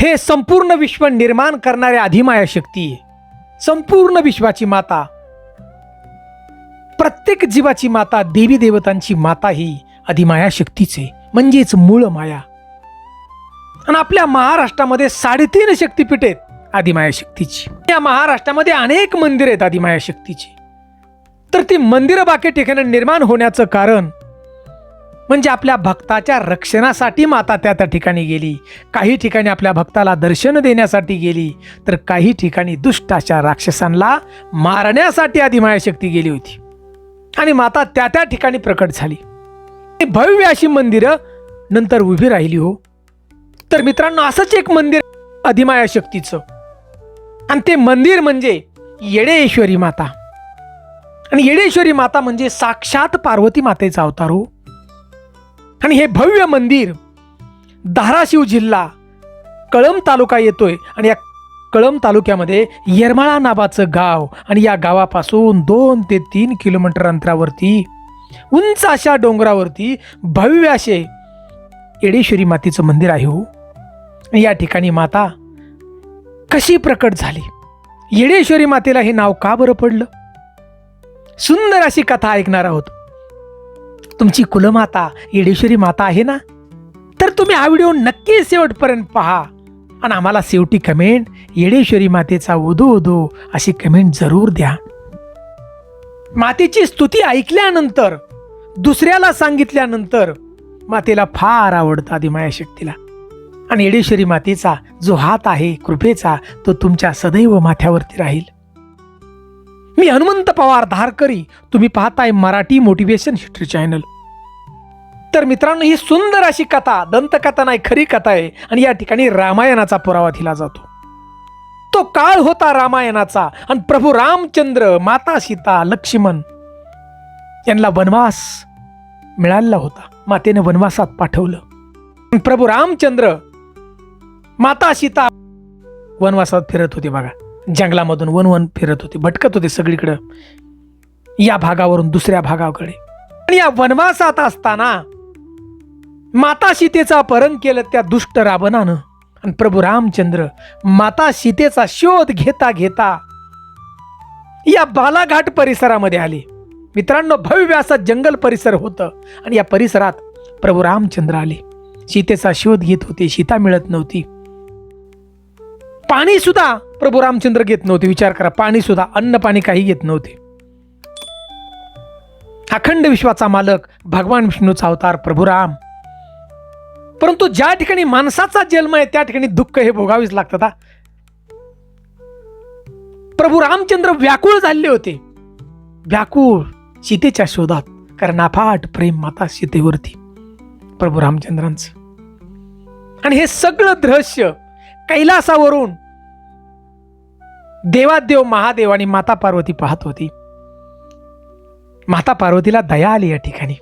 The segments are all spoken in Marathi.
हे संपूर्ण विश्व निर्माण करणारे अधिमाया शक्ती आहे. संपूर्ण विश्वाची माता प्रत्येक जीवाची माता देवी देवतांची माता ही अधिमाया शक्तीचे म्हणजेच मूळ माया. आणि आपल्या महाराष्ट्रामध्ये साडेतीन शक्तीपीठ आहेत आदिमाया शक्तीची. या महाराष्ट्रामध्ये अनेक मंदिर आहेत आदिमाया शक्तीची. तर ती मंदिरं बाकी ठिकाणी निर्माण होण्याचं कारण म्हणजे आपल्या भक्ताच्या रक्षणासाठी माता त्या त्या ठिकाणी गेली. काही ठिकाणी आपल्या भक्ताला दर्शन देण्यासाठी गेली तर काही ठिकाणी दुष्टाच्या राक्षसांना मारण्यासाठी आधी मायाशक्ती गेली होती. आणि माता त्या त्या ठिकाणी प्रकट झाली. भव्य अशी मंदिरं नंतर उभी राहिली हो. तर मित्रांनो असंच एक मंदिर अधिमाया शक्तीचं आणि ते मंदिर म्हणजे येडेश्वरी माता. आणि येडेश्वरी माता म्हणजे साक्षात पार्वती मातेचा अवतार हो. आणि हे भव्य मंदिर धाराशिव जिल्हा कळंब तालुका येतोय. आणि या कळंब तालुक्यामध्ये येरमाळा नावाचं गाव आणि या गावापासून दोन ते तीन किलोमीटर अंतरावरती उंच अशा डोंगरावरती भव्य असे येडेश्वरी मातेचं मंदिर आहे हो. आणि या ठिकाणी माता कशी प्रकट झाली? येडेश्वरी मातेला हे नाव का बरं पडलं? सुंदर अशी कथा ऐकणार आहोत. तुमची कुलमाता येडेश्वरी माता आहे ना? तर तुम्ही हा व्हिडिओ नक्की शेवटपर्यंत पहा. आणि आम्हाला शेवटी कमेंट येडेश्वरी मातेचा उदो उदो अशी कमेंट जरूर द्या. मातेची स्तुती ऐकल्यानंतर दुसऱ्याला सांगितल्यानंतर मातेला फार आवडतं आदिमाया शक्तीला. आणि येडेश्वरी मातेचा जो हात आहे कृपेचा तो तुमच्या सदैव माथ्यावरती राहील. मी हनुमंत पवार धारकरी. तुम्ही पाहताय मराठी मोटिवेशन हिस्ट्री चॅनल तर मित्रांनो ही सुंदर अशी कथा दंतकथा नाही खरी कथा आहे आणि या ठिकाणी रामायणाचा पुरावा दिला जातो. तो काळ होता रामायणाचा आणि प्रभू रामचंद्र माता सीता लक्ष्मण यांना वनवास मिळालेला होता. मातेने वनवासात पाठवलं. प्रभू रामचंद्र माता सीता वनवासात फिरत होते बघा. जंगलामधून वन वन फिरत होते भटकत होते सगळीकडं. या भागावरून दुसऱ्या भागाकडे. आणि या वनवासात असताना माता सीतेचा अपहरण केलं त्या दुष्ट रावणानं. आणि प्रभू रामचंद्र माता सीतेचा शोध घेता घेता या बालाघाट परिसरामध्ये आले. मित्रांनो भव्य असा जंगल परिसर होतं आणि या परिसरात प्रभू रामचंद्र आले. सीतेचा शोध घेत होते सीता मिळत नव्हती. पाणी सुद्धा प्रभू रामचंद्र घेत नव्हते. विचार करा पाणी सुद्धा अन्न पाणी काही घेत नव्हते. अखंड विश्वाचा मालक भगवान विष्णूचा अवतार प्रभू राम. परंतु ज्या ठिकाणी माणसाचा जन्म आहे त्या ठिकाणी दुःख हे भोगावीच लागतात प्रभू रामचंद्र व्याकुळ झाले होते. व्याकुळ सीतेच्या शोधात कारण अफाट प्रेम माता सीतेवरती. प्रभू रामचंद्रांचं. आणि हे सगळं दृश्य कैलासावरून देवादेव महादेव आणि माता पार्वती पाहत होती. माता पार्वतीला दया आली या ठिकाणी.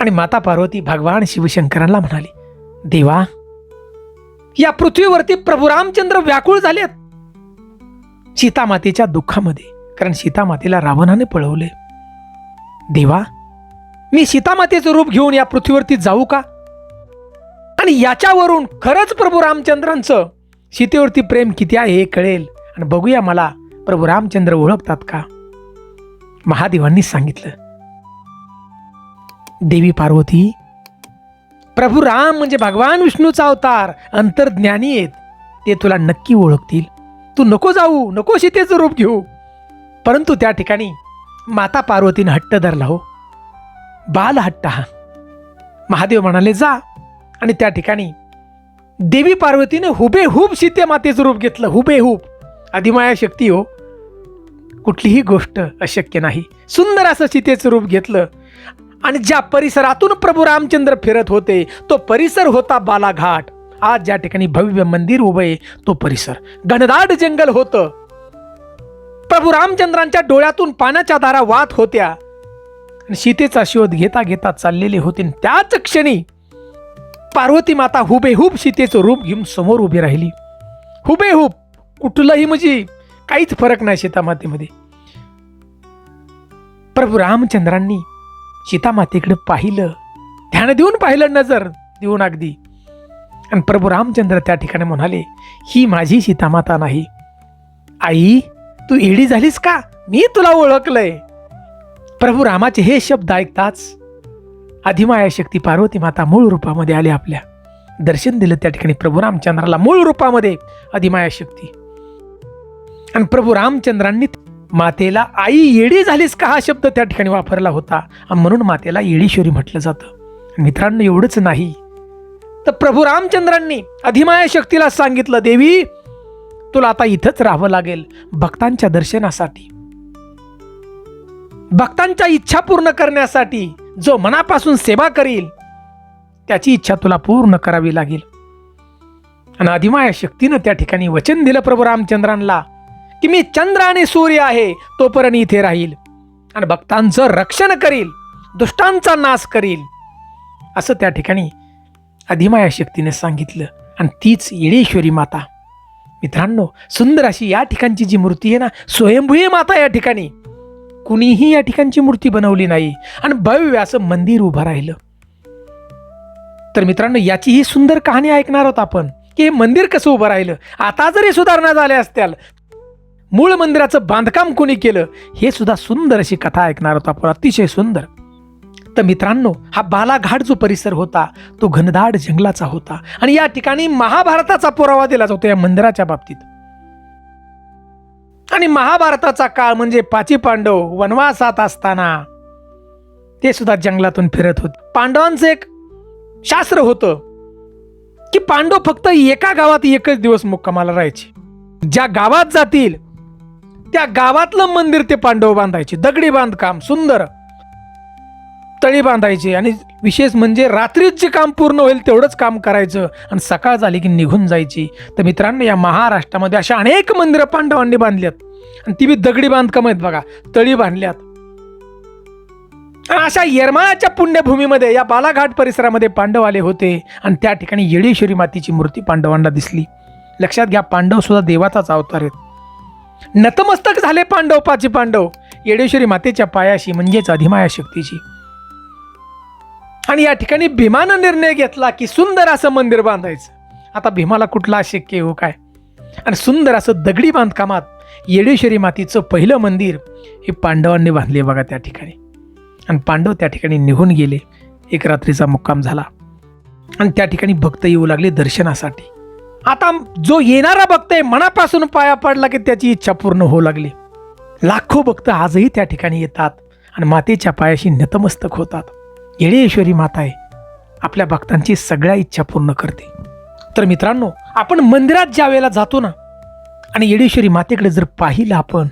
आणि माता पार्वती भगवान शिवशंकरांना म्हणाली देवा या पृथ्वीवरती प्रभू रामचंद्र व्याकुळ झालेत. सीतामातेच्या दुःखामध्ये कारण सीतामातेला रावणाने पळवले. देवा मी सीतामातेचं रूप घेऊन या पृथ्वीवरती जाऊ का? आणि याच्यावरून खरंच प्रभू रामचंद्रांचं सीतेवरती प्रेम किती आहे हे कळेल. आणि बघूया मला प्रभू रामचंद्र ओळखतात का? महादेवांनी सांगितलं. देवी पार्वती प्रभू राम म्हणजे भगवान विष्णूचा अवतार अंतर्ज्ञानी आहेत. ते तुला नक्की ओळखतील. तू नको जाऊ नको सीतेचं रूप घेऊ. परंतु त्या ठिकाणी माता पार्वतीनं हट्ट धरला हो. बाल हट्ट हा. महादेव म्हणाले जा. आणि त्या ठिकाणी देवी पार्वतीने हुबेहूब सीतेमातेचं रूप घेतलं हुबेहूब. अधिमाया शक्ती हो. कुठलीही गोष्ट अशक्य नाही. सुंदर असं सीतेचं रूप घेतलं आणि ज्या परिसरातून प्रभू रामचंद्र फिरत होते तो परिसर होता बालाघाट. आज ज्या ठिकाणी भव्य मंदिर उभं आहे तो परिसर. घनदाट जंगल होतं. प्रभू रामचंद्रांच्या डोळ्यातून पाण्याच्या दारा वाहत होत्या. आणि सीतेचा शोध घेता घेता चाललेले होते. त्याच क्षणी पार्वती माता हुबेहूब सीतेचं रूप घेऊन समोर उभी राहिली. हुबेहूब कुठलंही म्हणजे काहीच फरक नाही सीतामातेमध्ये. प्रभू रामचंद्रांनी सीतामातेकडे पाहिलं. ध्यान देऊन पाहिलं नजर देऊन अगदी. आणि प्रभू रामचंद्र त्या ठिकाणी म्हणाले ही माझी सीतामाता नाही. आई तू एडी झालीस का? मी तुला ओळखलंय. प्रभू रामाचे हे शब्द ऐकताच अधिमाया शक्ती पार्वती माता मूळ रूपामध्ये आली आपल्या. दर्शन दिलं त्या ठिकाणी प्रभू रामचंद्राला मूळ रूपामध्ये अधिमाया शक्ती आणि प्रभू रामचंद्रांनी मातेला आई येडी झालीस का हा शब्द त्या ठिकाणी वापरला होता? आणि म्हणून मातेला येडीश्वरी म्हटलं जातं. मित्रांनो एवढंच नाही. तर प्रभू रामचंद्रांनी अधिमाया शक्तीला सांगितलं देवी तुला आता इथंच राहावं लागेल भक्तांच्या दर्शनासाठी. भक्तांच्या इच्छा पूर्ण करण्यासाठी. जो मनापासून सेवा करील त्याची इच्छा तुला पूर्ण करावी लागेल. आणि अधिमाया शक्तीनं त्या ठिकाणी वचन दिलं प्रभू रामचंद्रांना की मी चंद्र आणि सूर्य आहे तोपर्यंत इथे राहील. आणि भक्तांचं रक्षण करील दुष्टांचा नाश करील. असं त्या ठिकाणी अधिमाया शक्तीने सांगितलं. आणि तीच येळेश्वरी माता. मित्रांनो सुंदर अशी या ठिकाणची जी मूर्ती आहे ना स्वयंभूय माता या ठिकाणी. कुणीही या ठिकाणची मूर्ती बनवली नाही. आणि भव्य असं मंदिर उभं राहिलं. तर मित्रांनो याची ही सुंदर कहाणी ऐकणार आहोत आपण की हे मंदिर कसं उभं राहिलं? आता जरी सुधारणा झाल्या असत्याल मूळ मंदिराचं बांधकाम कोणी केलं? हे सुद्धा सुंदर अशी कथा ऐकणार होता आपण अतिशय सुंदर. तर मित्रांनो हा बालाघाट जो परिसर होता तो घनदाट जंगलाचा होता. आणि या ठिकाणी महाभारताचा पुरावा दिला जातो या मंदिराच्या बाबतीत. आणि महाभारताचा काळ म्हणजे पाची पांडव वनवासात असताना. ते सुद्धा जंगलातून फिरत होते. पांडवांचं एक शास्त्र होतं की पांडव फक्त एका गावात एकच दिवस मुक्कामाला राहायचे. ज्या गावात जातील त्या गावातलं मंदिर ते पांडव बांधायचे. दगडी बांधकाम सुंदर. तळी बांधायचे. आणि विशेष म्हणजे रात्रीच जे काम पूर्ण होईल तेवढंच काम करायचं. आणि सकाळ झाली की निघून जायची. तर मित्रांनो या महाराष्ट्रामध्ये अशा अनेक मंदिरं पांडवांनी बांधल्यात. आणि ती बी दगडी बांधकाम आहेत बघा. तळी बांधल्यात. आणि अशा येरमाळाच्या पुण्यभूमीमध्ये या बालाघाट परिसरामध्ये पांडव आले होते. आणि त्या ठिकाणी येडेश्वरी मातीची मूर्ती पांडवांना दिसली. लक्षात घ्या पांडव सुद्धा देवाचाच अवतार आहेत. नतमस्तक झाले पांडव पाचे पांडव. येडेश्वरी मातेच्या पायाशी म्हणजेच अधिमाया शक्तीची. आणि या ठिकाणी भीमानं निर्णय घेतला की सुंदर असं मंदिर बांधायचं. आता भीमाला कुठला शक्य हो काय? आणि सुंदर असं दगडी बांधकामात येडेश्वरी मातीचं पहिलं मंदिर हे पांडवांनी बांधले बघा त्या ठिकाणी. आणि पांडव त्या ठिकाणी निघून गेले. एक रात्रीचा मुक्काम झाला. आणि त्या ठिकाणी भक्त येऊ लागले दर्शनासाठी. आता जो येणारा भक्त आहे मनापासून पाया पडला की त्याची इच्छा पूर्ण होऊ लागली. लाखो भक्त आजही त्या ठिकाणी येतात आणि मातेच्या पायाशी नतमस्तक होतात. येडेश्वरी माता आहे. आपल्या भक्तांची सगळ्या इच्छा पूर्ण करते. तर मित्रांनो आपण मंदिरात ज्या वेळेला जातो ना आणि येडेश्वरी मातेकडे जर पाहिलं आपण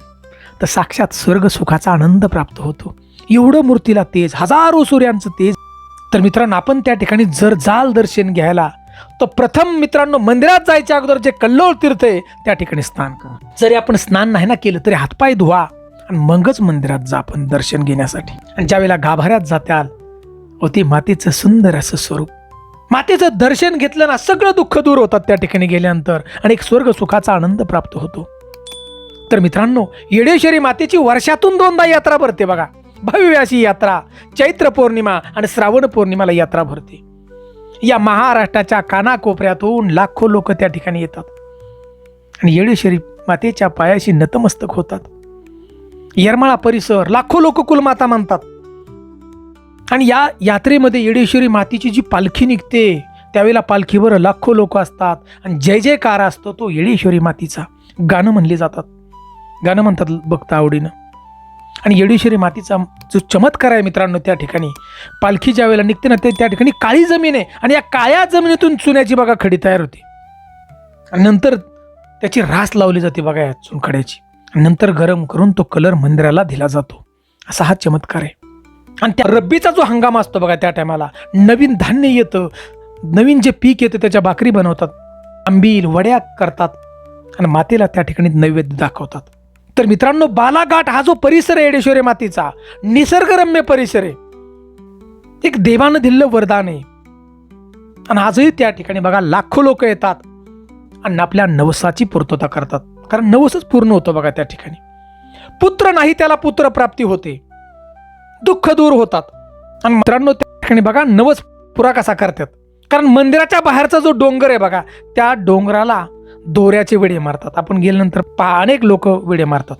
तर साक्षात स्वर्ग सुखाचा आनंद प्राप्त होतो. एवढं मूर्तीला तेज हजारो सूर्यांचं तेज. तर मित्रांनो आपण त्या ठिकाणी जर जाल दर्शन घ्यायला तर प्रथम मित्रांनो मंदिरात जायच्या अगोदर जे कल्लोळ तीर्थ आहे त्या ठिकाणी स्नान करा. जरी आपण स्नान नाही ना केलं तरी हातपाय धुवा आणि मगच मंदिरात जा आपण दर्शन घेण्यासाठी. आणि ज्या वेळेला गाभाऱ्यात जात्याल व ते मातेचं सुंदर असं स्वरूप. मातेचं दर्शन घेतलं ना सगळं दुःख दूर होतात त्या ठिकाणी गेल्यानंतर. आणि एक स्वर्ग सुखाचा आनंद प्राप्त होतो. तर मित्रांनो येडेश्वरी मातेची वर्षातून दोनदा यात्रा भरते बघा. भव्य अशी यात्रा. चैत्र पौर्णिमा आणि श्रावण पौर्णिमाला यात्रा भरते. या महाराष्ट्राच्या कानाकोपऱ्यातून लाखो लोक त्या ठिकाणी येतात. आणि येडेश्वरी मातेच्या पायाशी नतमस्तक होतात. येरमाळा परिसर लाखो लोक कुलमाता मानतात. आणि या यात्रेमध्ये येडेश्वरी मातीची जी पालखी निघते त्यावेळेला पालखीवर लाखो लोक असतात. आणि जय जयकार असतो तो येडेश्वरी मातीचा. गाणं म्हणले जातात. गाणं म्हणतात बघता आवडीनं. आणि येडेश्वरी मातीचा जो चमत्कार आहे मित्रांनो त्या ठिकाणी पालखी ज्या वेळेला निघते ना ते त्या ठिकाणी काळी जमीन आहे आणि या काळ्या जमिनीतून चुन्याची बघा खडी तयार होते. आणि नंतर त्याची रास लावली जाते बघा या चुनखड्याची. आणि नंतर गरम करून तो कलर मंदिराला दिला जातो. असा हा चमत्कार आहे. आणि त्या रब्बीचा जो हंगाम असतो बघा त्या टायमाला नवीन धान्य येतं नवीन जे पीक येतं त्याच्या भाकरी बनवतात आंबील वड्या करतात आणि मातेला त्या ठिकाणी नैवेद्य दाखवतात. तर मित्रांनो बालाघाट हा जो परिसर आहे येडेश्वरी मातेचा निसर्गरम्य परिसर आहे. एक देवानं दिलेलं वरदान आहे. आणि आजही त्या ठिकाणी बघा लाखो लोक येतात आणि आपल्या नवसाची पूर्तता करतात. कारण नवसच पूर्ण होतं बघा त्या ठिकाणी. पुत्र नाही त्याला पुत्र प्राप्ती होते. दुःख दूर होतात. आणि मित्रांनो त्या ठिकाणी बघा नवस पुरा कसा करतात. कारण मंदिराच्या बाहेरचा जो डोंगर आहे बघा त्या डोंगराला दोऱ्याचे वेडे मारतात. आपण गेल्यानंतर पहा अनेक लोक वेडे मारतात.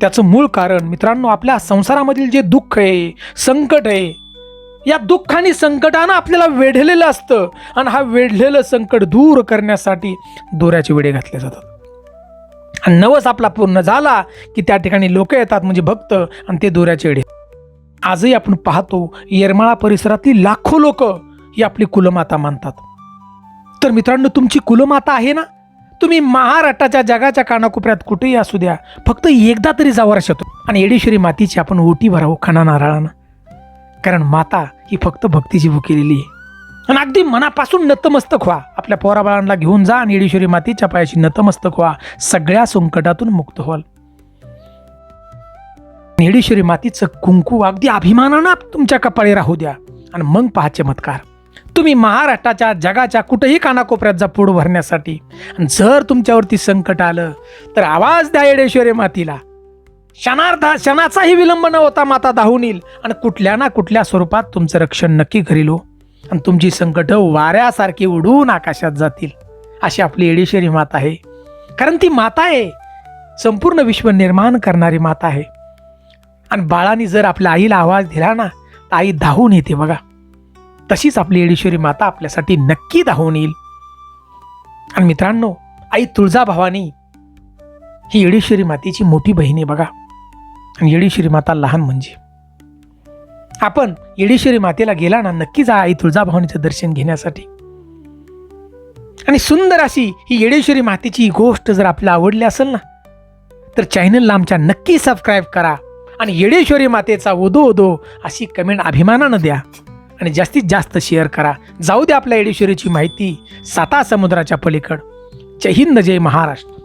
त्याचं मूळ कारण मित्रांनो आपल्या संसारामधील जे दुःख आहे संकट आहे या दुःख आणि संकटानं आपल्याला वेढलेलं असतं. आणि हा वेढलेलं संकट दूर करण्यासाठी दोऱ्याचे वेडे घातले जातात. आणि नवस आपला पूर्ण झाला की त्या ठिकाणी लोक येतात म्हणजे भक्त आणि ते दोऱ्याचे वेडे आजही आपण पाहतो येरमाळा परिसरातील लाखो लोक ही आपली कुलमाता मानतात. तर मित्रांनो तुमची कुलमाता आहे ना? तुम्ही महाराष्ट्राच्या जगाच्या कानाकोपऱ्यात कुठेही असू द्या फक्त एकदा तरी जावं वर्षातून आणि येडेश्वरी मातीची आपण ओटी भरावं खाना नारळानं. कारण माता ही फक्त भक्तीची भुकेलेली आहे. आणि अगदी मनापासून नतमस्तक व्हा. आपल्या पोराबाळांना घेऊन जा आणि येडेश्वरी मातीच्या पायाशी नतमस्तक व्हा. सगळ्या संकटातून मुक्त व्हाल. येडेश्वरी मातीचं कुंकू अगदी अभिमानानं तुमच्या कपाळी राहू द्या. आणि मग पहा चमत्कार तुम्ही महाराष्ट्राच्या जगाच्या कुठेही कानाकोपऱ्यात जा पोट भरण्यासाठी. आणि जर तुमच्यावरती संकट आलं तर आवाज द्या येडेश्वरी मातीला. क्षणार्धा क्षणाचाही विलंब न होता माता धावून येईल. आणि कुठल्या ना कुठल्या स्वरूपात तुमचं रक्षण नक्की करील हो. आणि तुमची संकट वाऱ्यासारखी उडून आकाशात जातील. अशी आपली येडेश्वरी माता आहे. कारण ती माता आहे. संपूर्ण विश्व निर्माण करणारी माता आहे. आणि बाळाने जर आपल्या आईला आवाज दिला ना तर आई धावून येते बघा. तशीच आपली येडेश्वरी माता आपल्यासाठी नक्की धावून येईल. आणि मित्रांनो आई तुळजाभवानी ही येडेश्वरी मातेची मोठी बहीण आहे बघा. आणि येडेश्वरी माता लहान म्हणजे. आपण येडेश्वरी मातेला गेला ना नक्की जा आई तुळजाभवानीचं दर्शन घेण्यासाठी. आणि सुंदर अशी ही येडेश्वरी मातेची गोष्ट जर आपल्याला आवडली असेल ना तर चॅनलला आमच्या नक्की सबस्क्राईब करा. आणि येडेश्वरी मातेचा उदो उदो अशी कमेंट अभिमानानं द्या. आणि जास्तीत जास्त शेअर करा. जाऊ द्या आपल्या येडेश्वरीची माहिती साता समुद्राच्या पलीकड. जय हिंद जय महाराष्ट्र.